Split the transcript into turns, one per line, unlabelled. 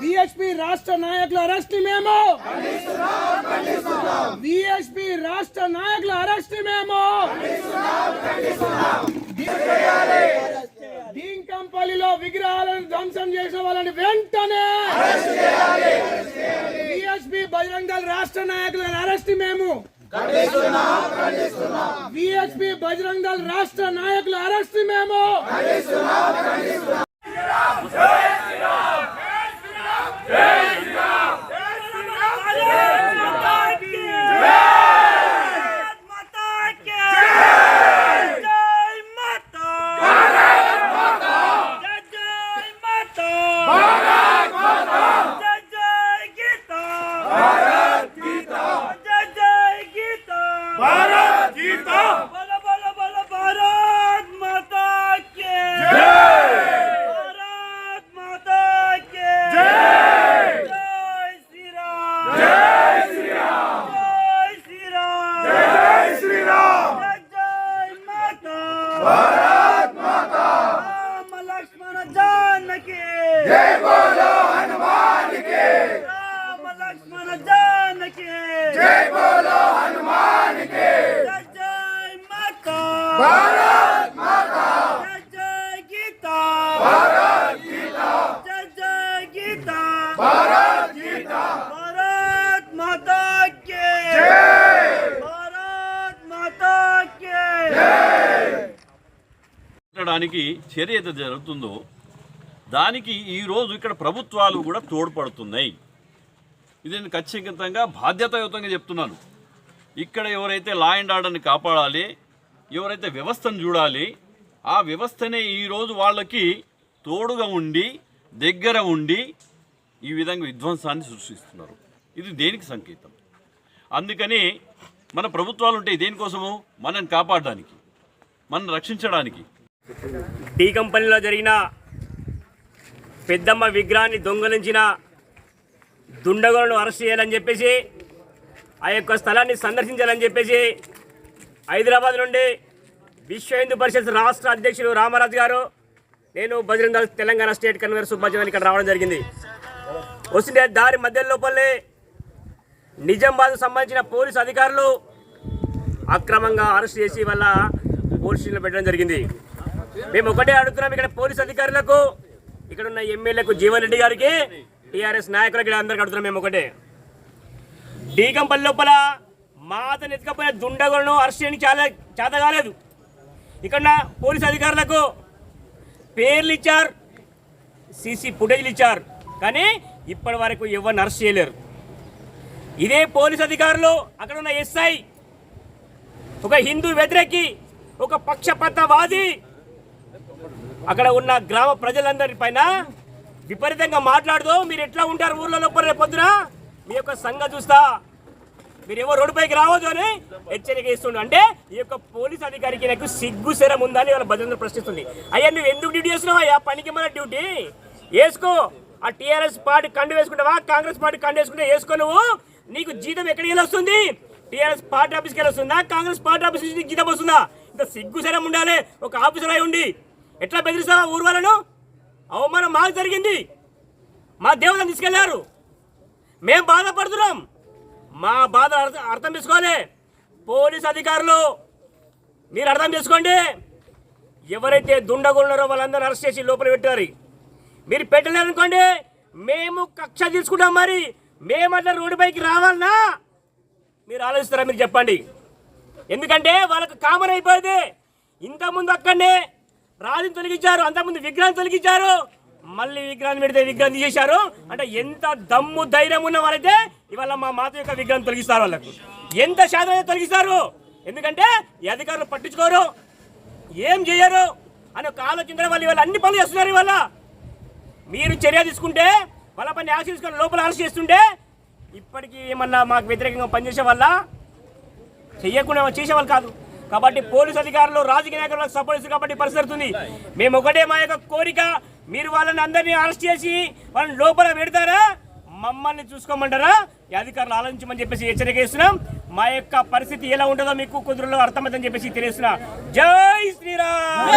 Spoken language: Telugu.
విఎస్పి రాష్ట్ర నాయకుల అరెస్ట్ మేము. విఎస్పి రాష్ట్ర నాయకుల అరెస్ట్ మేము. డీంకంపల్లిలో విగ్రహాలను ధ్వంసం చేసిన వాళ్ళని వెంటనే విఎస్పి బజరంగ రాష్ట్ర నాయకులను అరెస్ట్ మేము. విఎస్పి బజరంగ రాష్ట్ర నాయకుల అరెస్ట్ మేము.
జై బోలో హనుమాన్కి రామ లక్ష్మణ జానకి. జై బోలో హనుమాన్కి జై మాతా. భారత్ మాతా. జై జై గీతా. భారత్ గీతా. జై జై గీతా. భారత్ గీతా. భారత్ మాతా కి. జై. భారత్ మాతా కి.
పెట్టడానికి చర్య ఏదైతే జరుగుతుందో దానికి ఈరోజు ఇక్కడ ప్రభుత్వాలు కూడా తోడ్పడుతున్నాయి. ఇది నేను ఖచ్చితంగా బాధ్యతాయుతంగా చెప్తున్నాను. ఇక్కడ ఎవరైతే లా అండ్ ఆర్డర్ని కాపాడాలి ఎవరైతే వ్యవస్థను చూడాలి ఆ వ్యవస్థనే ఈరోజు వాళ్ళకి తోడుగా ఉండి దగ్గర ఉండి ఈ విధంగా విధ్వంసాన్ని సృష్టిస్తున్నారు. ఇది దేనికి సంకేతం? అందుకని మన ప్రభుత్వాలు ఉంటాయి దేనికోసము? మనల్ని కాపాడడానికి మనం రక్షించడానికి.
టీ కంపెనీలో జరిగిన పెద్దమ్మ విగ్రహాన్ని దొంగలించిన దుండగులను అరెస్ట్ చేయాలని చెప్పేసి ఆ యొక్క స్థలాన్ని సందర్శించాలని చెప్పేసి హైదరాబాద్ నుండి విశ్వ హిందూ పరిషత్ రాష్ట్ర అధ్యక్షులు రామరాజు గారు నేను బజరంగ తెలంగాణ స్టేట్ కన్వీనర్ సుబ్బాజన్ ఇక్కడ రావడం జరిగింది. వస్తుంటే దారి మధ్య లోపలే నిజామాబాద్ సంబంధించిన పోలీసు అధికారులు అక్రమంగా అరెస్ట్ చేసి వల్ల పోలీస్ స్టేషన్లో పెట్టడం జరిగింది. మేము ఒకటే అడుగుతున్నాం ఇక్కడ పోలీస్ అధికారులకు ఇక్కడ ఉన్న ఎమ్మెల్యేకు జీవన్ రెడ్డి గారికి టీఆర్ఎస్ నాయకులకి ఇక్కడ అందరికి అడుగుతున్నాం మేము ఒకటే. టీకంపల్లి లోపల మాతను ఎత్తుకపోయిన దుండగులను అరెస్ట్ చేయడానికి చాలా చేత కాలేదు. ఇక్కడ పోలీస్ అధికారులకు పేర్లు ఇచ్చారు సీసీ ఫుటేజ్లు ఇచ్చారు కానీ ఇప్పటి వరకు ఎవరిని అరెస్ట్ చేయలేరు. ఇదే పోలీస్ అధికారులు అక్కడ ఉన్న ఎస్ఐ ఒక హిందూ వ్యతిరేకి ఒక పక్షపాతవాది అక్కడ ఉన్న గ్రామ ప్రజలందరి పైన విపరీతంగా మాట్లాడుతూ మీరు ఎట్లా ఉంటారు ఊర్లో లోపల రేపు పొద్దున? మీ యొక్క సంఘ చూస్తా. మీరు ఎవరు రోడ్డుపైకి రావద్దు అని హెచ్చరిక ఇస్తుండు. అంటే ఈ యొక్క పోలీస్ అధికారికి నాకు సిగ్గు శరం ఉందని వాళ్ళ భద్రత ప్రశ్నిస్తుంది. అయ్యా నువ్వు ఎందుకు డ్యూటీ చేస్తున్నావు? అయ్యా పనికి మన డ్యూటీ. వేసుకో. ఆ టీఆర్ఎస్ పార్టీ కండు వేసుకుంటావా? కాంగ్రెస్ పార్టీ కండు వేసుకుంటే వేసుకో నువ్వు. నీకు జీతం ఎక్కడికి వెళ్ళి వస్తుంది టీఆర్ఎస్ పార్టీ ఆఫీస్కి వెళ్ళి వస్తుందా కాంగ్రెస్ పార్టీ ఆఫీస్ నుంచి జీతం వస్తుందా? ఇంత సిగ్గు శరం ఉండాలి. ఒక ఆఫీసర్ అయి ఉండి ఎట్లా బెదిరిస్తావా ఊరు వాళ్ళను? అవమానం మాకు జరిగింది. మా దేవతను తీసుకెళ్ళారు. మేం బాధపడుతున్నాం. మా బాధ అర్థం చేసుకోవాలి పోలీస్ అధికారులు మీరు అర్థం చేసుకోండి. ఎవరైతే దుండగులున్నారో వాళ్ళందరూ అరెస్ట్ చేసి లోపల పెట్టారు. మీరు పెట్టలేరనుకోండి మేము కక్ష తీసుకుంటాం మరి. మేము అట్లా రోడ్డుపైకి రావాలనా మీరు ఆలోచిస్తారా మీరు చెప్పండి. ఎందుకంటే వాళ్ళకు కామన్ అయిపోయింది. ఇంతకుముందు అక్కడనే రాజుని తొలగించారు అంతకుముందు విగ్రహం తొలగించారు. మళ్ళీ విగ్రహాన్ని పెడితే విగ్రహం తీసేశారు. అంటే ఎంత దమ్ము ధైర్యం ఉన్న వాళ్ళైతే ఇవాళ మా మాత యొక్క విగ్రహం తొలగిస్తారు వాళ్ళకు. ఎంత శాతం అయితే తొలగిస్తారు? ఎందుకంటే ఈ అధికారులు పట్టించుకోరు. ఏం చేయరు? అని ఒక ఆలోచన వాళ్ళు ఇవాళ అన్ని పనులు చేస్తున్నారు ఇవాళ. మీరు చర్య తీసుకుంటే వాళ్ళ పని యాక్షన్ తీసుకొని లోపల అరెస్ట్ చేస్తుంటే ఇప్పటికీ ఏమన్నా మాకు వ్యతిరేకంగా పనిచేసే వల్ల చెయ్యకుండా చేసేవాళ్ళు కాదు. కాబట్టి పోలీసు అధికారులు రాజకీయ నాయకులకు సపోర్ట్ కాబట్టి పరిస్థితుంది మేము ఒకటే మా యొక్క కోరిక మీరు వాళ్ళని అందరినీ అరెస్ట్ చేసి వాళ్ళని లోపల పెడతారా? మమ్మల్ని చూసుకోమంటారా? ఈ అధికారులు ఆలోచించమని చెప్పేసి హెచ్చరిక ఇస్తున్నాం మా యొక్క పరిస్థితి ఎలా ఉంటుందో మీకు కుదురులో అర్థమైందని చెప్పేసి తెలియస్తున్నా జై శ్రీరామ్!